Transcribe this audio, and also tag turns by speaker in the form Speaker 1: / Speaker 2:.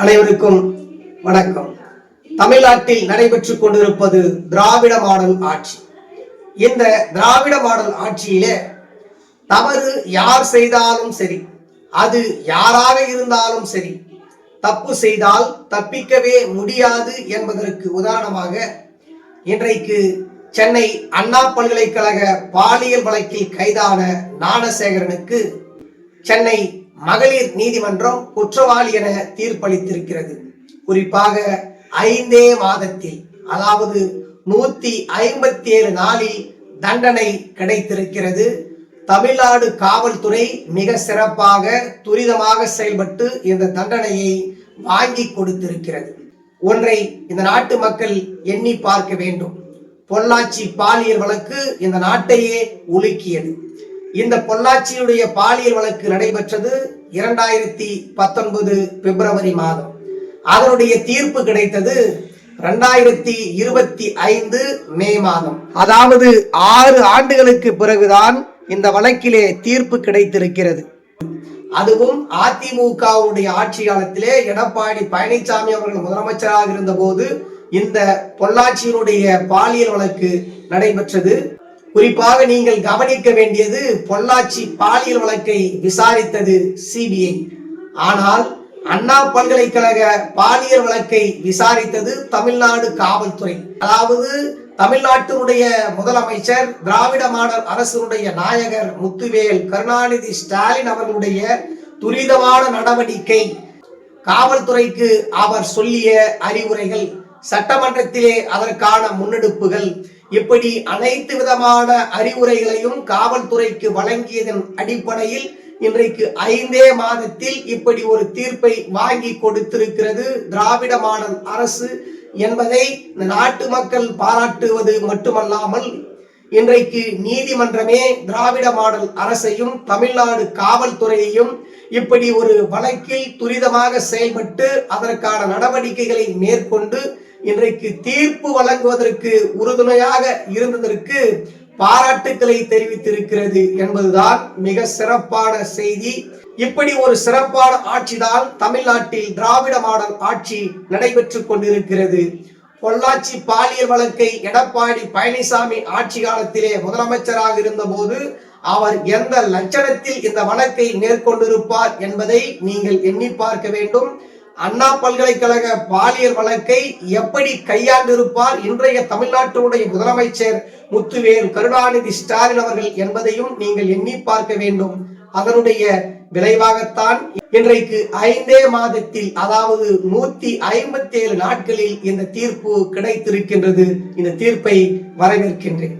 Speaker 1: அனைவருக்கும் வணக்கம். தமிழ்நாட்டில் நடைபெற்றுக் கொண்டிருப்பது திராவிட மாடல் ஆட்சி. இந்த திராவிட மாடல் ஆட்சியிலே தவறு யார் செய்தாலும் சரி அது யாராக இருந்தாலும் சரி தப்பு செய்தால் தப்பிக்கவே முடியாது என்பதற்கு உதாரணமாக இன்றைக்கு சென்னை அண்ணா பல்கலைக்கழக பாலியல் வழக்கில் கைதான ஞானசேகரனுக்கு சென்னை மகளிர் நீதிமன்றம் குற்றவாளி என தீர்ப்பளித்திருக்கிறது. குறிப்பாக ஐந்தே மாதத்தில் அதாவது நூத்தி ஐம்பத்தி ஏழு நாளில் தண்டனை கிடைத்திருக்கிறது. தமிழ்நாடு காவல்துறை மிக சிறப்பாக துரிதமாக செயல்பட்டு இந்த தண்டனையை வாங்கி கொடுத்திருக்கிறது. ஒன்றை இந்த நாட்டு மக்கள் எண்ணி பார்க்க வேண்டும். பொள்ளாச்சி பாலியல் வழக்கு இந்த நாட்டையே உலுக்கியது. இந்த பொள்ளாச்சியுடைய பாலியல் வழக்கு நடைபெற்றது இரண்டாயிரத்தி பத்தொன்பது பிப்ரவரி மாதம். அதனுடைய தீர்ப்பு கிடைத்தது ரெண்டாயிரத்தி இருபத்தி ஐந்து மே மாதம். அதாவது ஆறு ஆண்டுகளுக்கு பிறகுதான் இந்த வழக்கிலே தீர்ப்பு கிடைத்திருக்கிறது. அதுவும் அதிமுகவுடைய ஆட்சி காலத்திலே எடப்பாடி பழனிசாமி அவர்கள் முதலமைச்சராக இருந்தபோது இந்த பொள்ளாச்சியினுடைய பாலியல் வழக்கு நடைபெற்றது. குறிப்பாக நீங்கள் கவனிக்க வேண்டியது பொள்ளாச்சி பாலியல் வழக்கை விசாரித்தது சிபிஐ ஆனால் அண்ணா பல்கலைக்கழக பாலியல் வழக்கை விசாரித்தது தமிழ்நாடு காவல்துறை. அதாவது தமிழ்நாட்டினுடைய முதலமைச்சர் திராவிட மாடல் அரசினுடைய நாயகர் முத்துவேல் கருணாநிதி ஸ்டாலின் அவர்களுடைய துரிதமான நடவடிக்கை காவல்துறைக்கு அவர் சொல்லிய அறிவுரைகள் சட்டமன்றத்திலே அதற்கான முன்னெடுப்புகள் இப்படி அனைத்து விதமான அறிவுரைகளையும் காவல்துறைக்கு வழங்கியதன் அடிப்படையில் இன்றைக்கு ஐந்தே மாதத்தில் இப்படி ஒரு தீர்ப்பை வாங்கி கொடுத்திருக்கிறது திராவிட மாடல் அரசு என்பதை நாட்டு மக்கள் பாராட்டுவது மட்டுமல்லாமல் இன்றைக்கு நீதிமன்றமே திராவிட மாடல் அரசையும் தமிழ்நாடு காவல்துறையையும் இப்படி ஒரு வழக்கில் துரிதமாக செயல்பட்டு அதற்கான நடவடிக்கைகளை மேற்கொண்டு இன்றைக்கு தீர்ப்பு வழங்குவதற்கு உறுதுணையாக இருந்ததற்கு பாராட்டுக்களை தெரிவித்திருக்கிறது என்பதுதான் மிக சிறப்பான செய்தி. இப்படி ஒரு சிறப்பான ஆட்சிதான் தமிழ்நாட்டில் திராவிட மாடல் ஆட்சி நடைபெற்றுக் கொண்டிருக்கிறது. பொள்ளாச்சி பாலியல் வழக்கை எடப்பாடி பழனிசாமி ஆட்சி காலத்திலே முதலமைச்சராக இருந்தபோது அவர் எந்த லட்சணத்தில் இந்த வழக்கை மேற்கொண்டிருப்பார் என்பதை நீங்கள் எண்ணி பார்க்க வேண்டும். அண்ணா பல்கலைக்கழக பாலியல் வழக்கை எப்படி கையாண்டிருப்பார் இன்றைய தமிழ்நாட்டினுடைய முதலமைச்சர் முத்துவேல் கருணாநிதி ஸ்டாலின் அவர்கள் என்பதையும் நீங்கள் எண்ணி பார்க்க வேண்டும். அதனுடைய விளைவாகத்தான் இன்றைக்கு ஐந்தே மாதத்தில் அதாவது நூத்தி ஐம்பத்தி ஏழு நாட்களில் இந்த தீர்ப்பு கிடைத்திருக்கின்றது. இந்த தீர்ப்பை வரவேற்கின்றேன்.